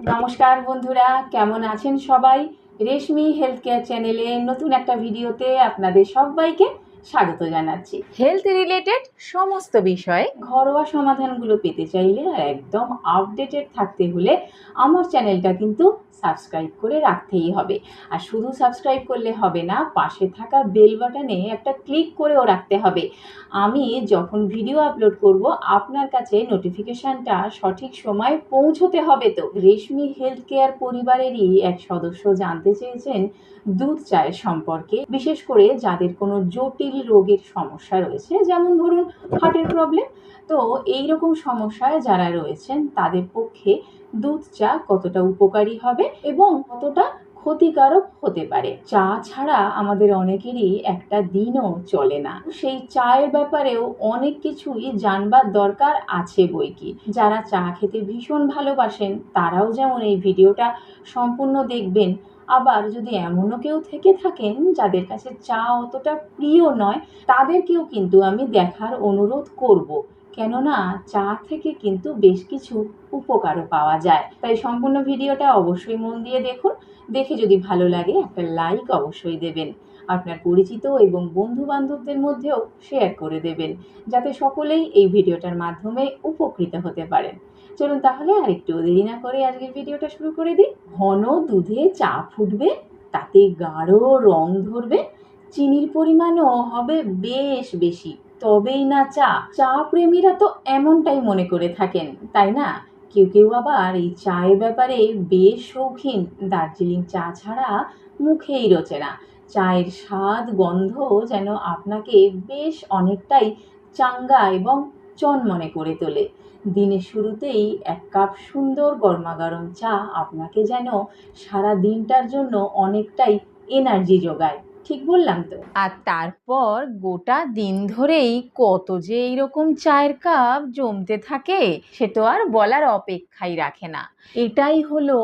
নমস্কার বন্ধুরা কেমন আছেন সবাই? রেশমি হেলথ কেয়ার চ্যানেলে নতুন একটা ভিডিওতে আপনাদের সবাইকে স্বাগত জানাচ্ছি। হেলথ রিলেটেড সমস্ত বিষয়ে ঘরোয়া সমাধানগুলো পেতে চাইলে আর একদম আপডেটেড থাকতে হলে আমার চ্যানেলটা কিন্তু সাবস্ক্রাইব করে রাখতেই হবে। আর শুধু সাবস্ক্রাইব করলে হবে না পাশে থাকা বেল বাটনে একটা ক্লিক করেও রাখতে হবে। আমি যখন ভিডিও আপলোড করব আপনার কাছে নোটিফিকেশানটা সঠিক সময় পৌঁছতে হবে তো। রেশমি হেলথ কেয়ার পরিবারেরই এক সদস্য জানতে চেয়েছেন দুধ চায়ের সম্পর্কে। বিশেষ করে যাদের কোনো জটিল রোগের সমস্যা রয়েছে। যেমন ধরুন হার্টের প্রবলেম তো এই রকম সমস্যায় যারা রয়েছেন, তাদের পক্ষে দুধ চা কতটা উপকারী হবে এবং কতটা ক্ষতিকারক হতে পারে? চা ছাড়া আমাদের অনেকেরই একটা দিনও চলে না। সেই চায়ের ব্যাপারেও অনেক কিছুই জানবার দরকার আছে বই কি। যারা চা খেতে ভীষণ ভালোবাসেন, তারাও যেমন এই ভিডিওটা সম্পূর্ণ দেখবেন আবার যদি এমনও কেউ থেকে থাকেন যাদের কাছে চা অতটা প্রিয় নয়, তাদেরকেও কিন্তু আমি দেখার অনুরোধ করব। কেননা চা থেকে কিন্তু বেশ কিছু উপকারও পাওয়া যায়। তাই সম্পূর্ণ ভিডিওটা অবশ্যই মন দিয়ে দেখুন। দেখে যদি ভালো লাগে একটা লাইক অবশ্যই দেবেন। আপনার পরিচিত এবং বন্ধু বান্ধবদের মধ্যেও শেয়ার করে দেবেন। যাতে সকলেই এই ভিডিওটার মাধ্যমে উপকৃত হতে পারেন। চলুন তাহলে আর একটু দেরি না করে আজকের ভিডিওটা শুরু করে দিই। ঘন দুধে চা ফুটবে, তাতে গাঢ় রং ধরবে, চিনির পরিমাণও হবে বেশ বেশি। তবেই না চা। চা প্রেমীরা তো এমনটাই মনে করে থাকেন, তাই না? কেউ কেউ আবার এই চায়ের ব্যাপারে বেশ শৌখিন। দার্জিলিং চা ছাড়া মুখেই রোচে না। চায়ের স্বাদ গন্ধ যেন আপনাকে বেশ অনেকটাই চাঙ্গা এবং চনমনে করে তোলে। দিনের শুরুতেই এক কাপ সুন্দর গরমাগরম চা আপনাকে যেন সারা দিনটার জন্য অনেকটাই এনার্জি যোগায়। ঠিক বললাম তো? আর তারপর গোটা দিন ধরেই কত যে এইরকম চায়ের কাপ জমতে থাকে, সে তো আর বলার অপেক্ষাই রাখে না। এটাই হলো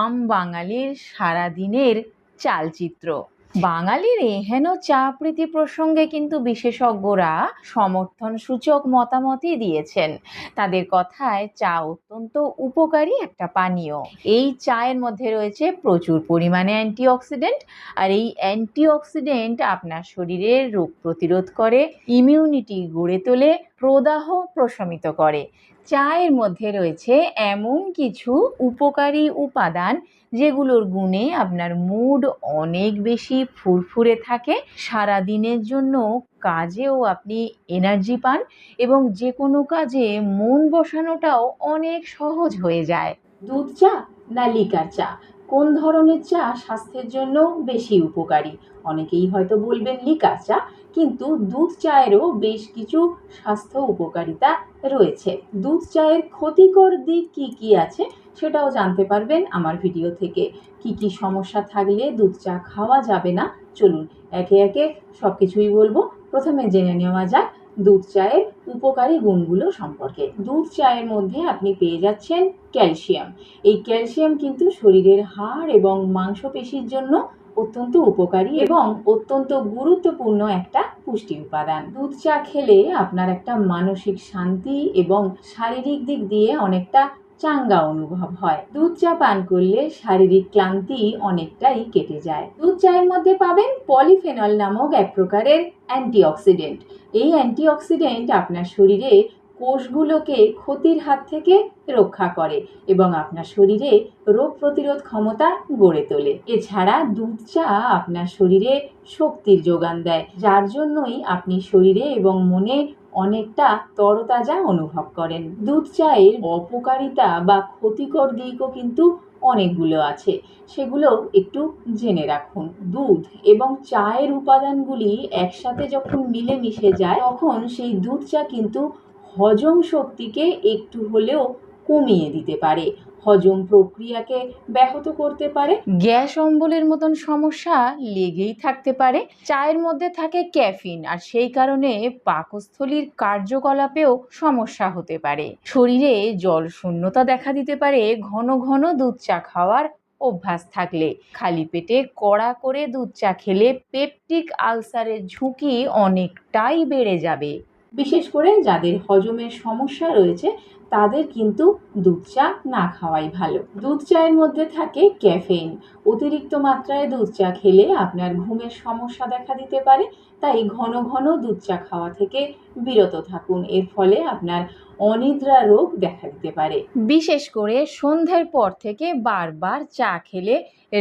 আম বাঙালির সারাদিনের চালচিত্র। বাঙালির এহেন চা প্রীতি প্রসঙ্গে কিন্তু বিশেষজ্ঞরা সমর্থন সূচক মতামতই দিয়েছেন। তাদের কথায় চা অত্যন্ত উপকারী একটা পানীয়। এই চায়ের মধ্যে রয়েছে প্রচুর পরিমাণে অ্যান্টিঅক্সিডেন্ট আর এই অ্যান্টিঅক্সিডেন্ট আপনার শরীরের রোগ প্রতিরোধ করে, ইমিউনিটি গড়ে তোলে, প্রদাহ প্রশমিত করে। চায়ের মধ্যে রয়েছে এমন কিছু উপকারী উপাদান যেগুলোর গুণে আপনার মুড অনেক বেশি ফুরফুরে থাকে। সারা দিনের জন্য কাজেও আপনি এনার্জি পান এবং যে কোনো কাজে মন বসানোটাও অনেক সহজ হয়ে যায়। দুধ চা না লিকার চা? কোন ধরনের চা স্বাস্থ্যের জন্য বেশি উপকারী? অনেকেই হয়তো বলবেন লিকা চা, কিন্তু দুধ চায়েরও বেশ কিছু স্বাস্থ্য উপকারিতা রয়েছে। দুধ চায়ের ক্ষতিকর দিক কি কি আছে সেটাও জানতে পারবেন আমার ভিডিও থেকে। কি কি সমস্যা থাকলে দুধ চা খাওয়া যাবে না? চলুন একে একে সব কিছুই বলব। প্রথমে জেনে নেওয়া যাক দুধ চায়ের উপকারী গুণগুলো সম্পর্কে। দুধ চায়ের মধ্যে আপনি পেয়ে যাচ্ছেন ক্যালসিয়াম। এই ক্যালসিয়াম কিন্তু শরীরের হাড় এবং মাংসপেশির জন্য অত্যন্ত উপকারী এবং অত্যন্ত গুরুত্বপূর্ণ একটা পুষ্টি উপাদান। দুধ চা খেলে আপনার একটা মানসিক শান্তি এবং শারীরিক দিক দিয়ে অনেকটা চাঙ্গা অনুভব হয়। দুধ চা পান করলে শারীরিক ক্লান্তি অনেকটাই কেটে যায়। দুধ চায়ের মধ্যে পাবেন পলিফেনল নামক এক প্রকারের অ্যান্টিঅক্সিডেন্ট। এই অ্যান্টিঅক্সিডেন্ট আপনার শরীরে কোষগুলোকে ক্ষতির হাত থেকে রক্ষা করে এবং আপনার শরীরে রোগ প্রতিরোধ ক্ষমতা গড়ে তোলে। এছাড়া দুধ চা আপনার শরীরে শক্তির যোগান দেয়, যার জন্যই আপনি শরীরে এবং মনে অনেকটা তরতাজা অনুভব করেন। দুধ চায়ের অপকারিতা বা ক্ষতিকর দিকও কিন্তু অনেকগুলো আছে। সেগুলো একটু জেনে রাখুন। দুধ এবং চায়ের উপাদানগুলি একসাথে যখন মিলে মিশে যায়, তখন সেই দুধ চা কিন্তু হজম শক্তিকে একটু হলেও কমিয়ে দিতে পারে। হজম প্রক্রিয়াকে ব্যাহত করতে পারে। গ্যাস অম্বলের মতন সমস্যা লেগেই থাকতে পারে। চায়ের মধ্যে থাকে ক্যাফিন আর সেই কারণে পাকস্থলীর কার্যকলাপেও সমস্যা হতে পারে। শরীরে জল শূন্যতা দেখা দিতে পারে ঘন ঘন দুধ চা খাওয়ার অভ্যাস থাকলে। খালি পেটে কড়া করে দুধ চা খেলে পেপটিক আলসারের ঝুঁকি অনেকটাই বেড়ে যাবে। বিশেষ করে যাদের হজমের সমস্যা রয়েছে তাদের কিন্তু দুধ চা না খাওয়াই ভালো। দুধ চায়ের মধ্যে থাকে ক্যাফেইন। অতিরিক্ত মাত্রায় দুধ চা খেলে আপনার ঘুমের সমস্যা দেখা দিতে পারে, তাই ঘন ঘন দুধ চা খাওয়া থেকে বিরত থাকুন। এর ফলে আপনার অনিদ্রা রোগ দেখা দিতে পারে। বিশেষ করে সন্ধ্যের পর থেকে বারবার চা খেলে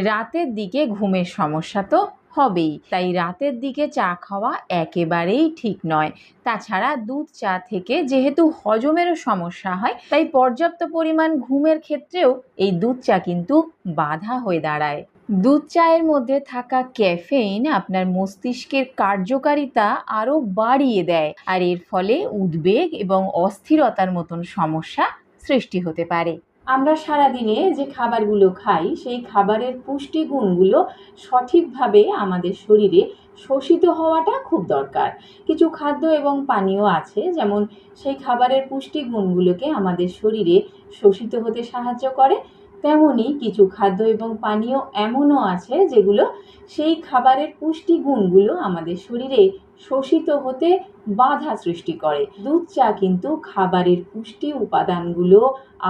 রাতের দিকে ঘুমের সমস্যা তো হবেই। তাই রাতের দিকে চা খাওয়া একেবারেই ঠিক নয়। তাছাড়া দুধ চা থেকে যেহেতু হজমেরও সমস্যা হয়, তাই পর্যাপ্ত পরিমাণ ঘুমের ক্ষেত্রেও এই দুধ চা কিন্তু বাধা হয়ে দাঁড়ায়। দুধ চায়ের মধ্যে থাকা ক্যাফেইন আপনার মস্তিষ্কের কার্যকারিতা আরও বাড়িয়ে দেয়, আর এর ফলে উদ্বেগ এবং অস্থিরতার মতন সমস্যা সৃষ্টি হতে পারে। আমরা সারাদিনে যে খাবারগুলো খাই, সেই খাবারের পুষ্টিগুণগুলো সঠিকভাবে আমাদের শরীরে শোষিত হওয়াটা খুব দরকার। কিছু খাদ্য এবং পানীয় আছে, যেমন সেই খাবারের পুষ্টিগুণগুলোকে আমাদের শরীরে শোষিত হতে সাহায্য করে। তেমনই কিছু খাদ্য এবং পানীয় এমনও আছে যেগুলো সেই খাবারের পুষ্টিগুণগুলো আমাদের শরীরে শোষিত হতে বাধা সৃষ্টি করে। দুধ চা কিন্তু খাবারের পুষ্টি উপাদানগুলো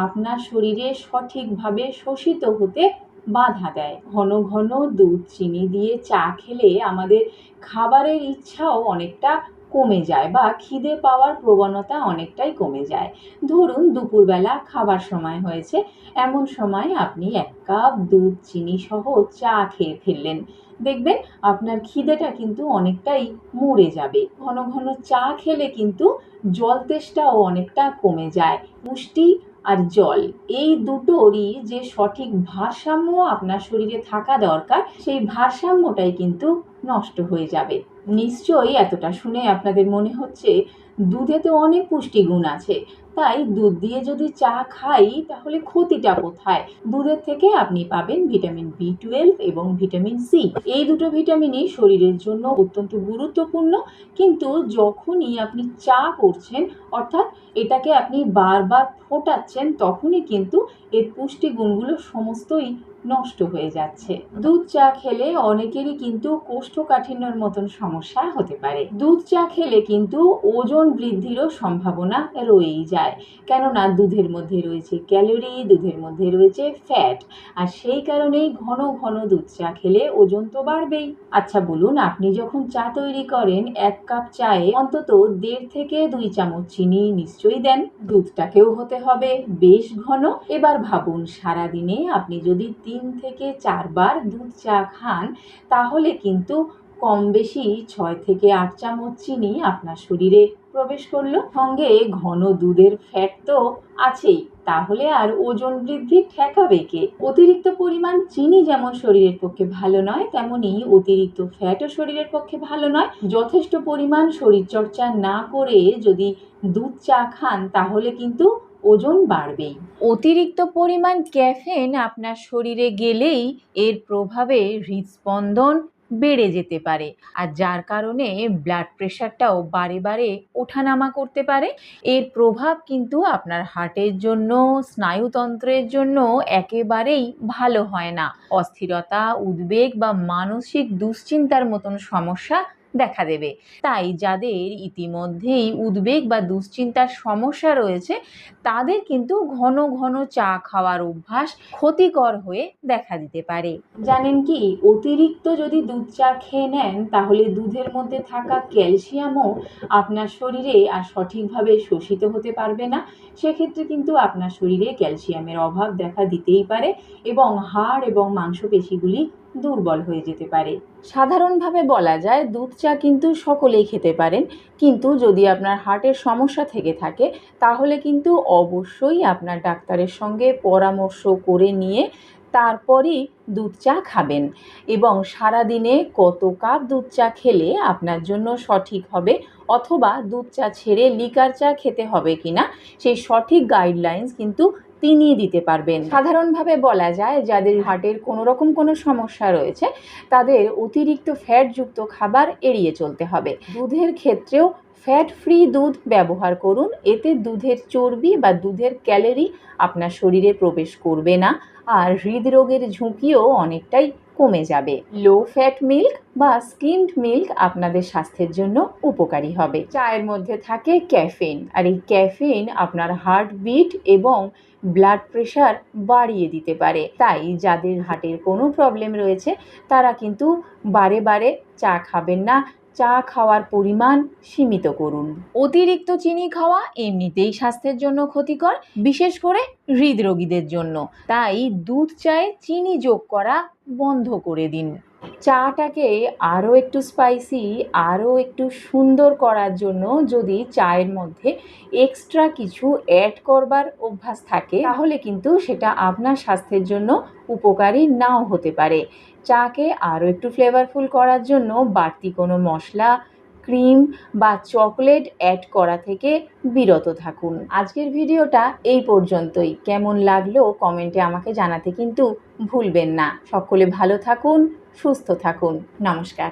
আপনার শরীরে সঠিকভাবে শোষিত হতে বাধা দেয়। ঘন ঘন দুধ, চিনি দিয়ে চা খেলে আমাদের খাবারের ইচ্ছাও অনেকটা কমে যায় বা খিদে পাওয়ার প্রবণতা অনেকটাই কমে যায়। ধরুন, দুপুরবেলা খাবার সময় হয়েছে। এমন সময় আপনি এক কাপ দুধ, চিনি সহ চা খেয়ে ফেললেন। দেখবেন আপনার খিদেটা কিন্তু অনেকটাই মরে যাবে। ঘন ঘন চা খেলে কিন্তু জল তেষ্টাও অনেকটা কমে যায়। পুষ্টি আর জল, এই দুটোরই যে সঠিক ভারসাম্য আপনার শরীরে থাকা দরকার, সেই ভারসাম্যটাই কিন্তু নষ্ট হয়ে যাবে। নিশ্চয়ই এতটা শুনে আপনাদের মনে হচ্ছে দুধে তো অনেক পুষ্টিগুণ আছে। তাই দুধ দিয়ে যদি চা খাই, তাহলে ক্ষতিটা কোথায়? দুধের থেকে আপনি পাবেন ভিটামিন বি টুয়েলভ এবং ভিটামিন সি। এই দুটো ভিটামিনই শরীরের জন্য অত্যন্ত গুরুত্বপূর্ণ। কিন্তু যখনই আপনি চা করছেন, অর্থাৎ এটাকে আপনি বারবার ফোটাচ্ছেন, তখনই কিন্তু এর পুষ্টিগুণগুলো সমস্তই নষ্ট হয়ে যাচ্ছে। দুধ চা খেলে অনেকেরই কিন্তু কোষ্ঠকাঠিন্যর মতন সমস্যা হতে পারে। দুধ চা খেলে কিন্তু ওজন বৃদ্ধিরও সম্ভাবনা রয়েই যায়। কেননা দুধের মধ্যে রয়েছে ক্যালোরি, দুধের মধ্যে রয়েছে ফ্যাট। আর সেই কারণেই ঘন ঘন দুধ চা খেলে ওজন তো বাড়বেই। আচ্ছা বলুন, আপনি যখন চা তৈরি করেন, এক কাপ চায়ে অন্তত দেড় থেকে দুই চামচ চিনি নিশ্চয়ই দেন। দুধটাকেও হতে হবে বেশ ঘন। এবার ভাবুন, সারাদিনে আপনি যদি তিন থেকে চারবার দুধ চা খান, তাহলে কিন্তু কম বেশি ছয় থেকে আট চামচ চিনি আপনার শরীরে প্রবেশ করল। সঙ্গে ঘন দুধের ফ্যাট তো আছেই, তাহলে আর ওজন বৃদ্ধি ঠেকাবে কে? অতিরিক্ত পরিমাণ চিনি যেমন শরীরের পক্ষে ভালো নয়, তেমনি অতিরিক্ত ফ্যাটও শরীরের পক্ষে ভালো নয়। যথেষ্ট পরিমাণ শরীরচর্চা না করে যদি দুধ চা খান, তাহলে কিন্তু ওজন বাড়বেই। অতিরিক্ত পরিমাণ ক্যাফেন আপনার শরীরে গেলেই এর প্রভাবে হৃদস্পন্দন বেড়ে যেতে পারে, আর যার কারণে ব্লাড প্রেশারটাও বারে বারে ওঠানামা করতে পারে। এর প্রভাব কিন্তু আপনার হার্টের জন্য, স্নায়ুতন্ত্রের জন্য একেবারেই ভালো হয় না। অস্থিরতা, উদ্বেগ বা মানসিক দুশ্চিন্তার মতন সমস্যা দেখা দেবে। তাই যাদের ইতিমধ্যেই উদ্বেগ বা দুশ্চিন্তার সমস্যা রয়েছে, তাদের কিন্তু ঘন ঘন চা খাওয়ার অভ্যাস ক্ষতিকর হয়ে দেখা দিতে পারে। জানেন কি, অতিরিক্ত যদি দুধ চা খেয়ে নেন, তাহলে দুধের মধ্যে থাকা ক্যালসিয়ামও আপনার শরীরে আর সঠিকভাবে শোষিত হতে পারবে না। সেক্ষেত্রে কিন্তু আপনার শরীরে ক্যালসিয়ামের অভাব দেখা দিতেই পারে এবং হাড় এবং মাংসপেশিগুলি দুর্বল হয়ে যেতে পারে। সাধারণভাবে বলা যায় দুধ চা কিন্তু সকলেই খেতে পারেন। কিন্তু যদি আপনার হার্টের সমস্যা থেকে থাকে, তাহলে কিন্তু অবশ্যই আপনার ডাক্তারের সঙ্গে পরামর্শ করে নিয়ে তারপরই দুধ চা খাবেন। এবং সারাদিনে কত কাপ দুধ চা খেলে আপনার জন্য সঠিক হবে অথবা দুধ চা ছেড়ে লিকার চা খেতে হবে কিনা, সেই সঠিক গাইডলাইন্স কিন্তু তিনি দিতে পারবেন। সাধারণভাবে বলা যায়, যাদের হার্টের কোনো রকম কোনো সমস্যা রয়েছে, তাদের অতিরিক্ত ফ্যাটযুক্ত খাবার এড়িয়ে চলতে হবে। দুধের ক্ষেত্রেও ফ্যাট ফ্রি দুধ ব্যবহার করুন। এতে দুধের চর্বি বা দুধের ক্যালোরি আপনার শরীরে প্রবেশ করবে না, আর হৃদরোগের ঝুঁকিও অনেকটাই কমে যাবে। লো ফ্যাট মিল্ক বা স্কিমড মিল্ক আপনাদের স্বাস্থ্যের জন্য উপকারী হবে। চায়ের মধ্যে থাকে ক্যাফিন আর এই ক্যাফিন আপনার হার্টবিট এবং ব্লাড প্রেশার বাড়িয়ে দিতে পারে। তাই যাদের হার্টের কোনো প্রবলেম রয়েছে, তারা কিন্তু বারে বারে চা খাবেন না। চা খাওয়ার পরিমাণ সীমিত করুন। অতিরিক্ত চিনি খাওয়া এমনিতেই স্বাস্থ্যের জন্য ক্ষতিকর, বিশেষ করে হৃদরোগীদের জন্য। তাই দুধ, চায়ে চিনি যোগ করা বন্ধ করে দিন। চাটাকে আরও একটু স্পাইসি আরও একটু সুন্দর করার জন্য যদি চায়ের মধ্যে এক্সট্রা কিছু অ্যাড করবার অভ্যাস থাকে, তাহলে কিন্তু সেটা আপনার স্বাস্থ্যের জন্য উপকারী নাও হতে পারে। চাকে আরও একটু ফ্লেভারফুল করার জন্য বাড়তি কোনো মশলা ক্রিম বা চকলেট অ্যাড করা থেকে বিরত থাকুন। আজকের ভিডিওটা এই পর্যন্তই। কেমন লাগল কমেন্টে আমাকে জানাতে কিন্তু ভুলবেন না। সকলে ভালো থাকুন সুস্থ থাকুন। নমস্কার।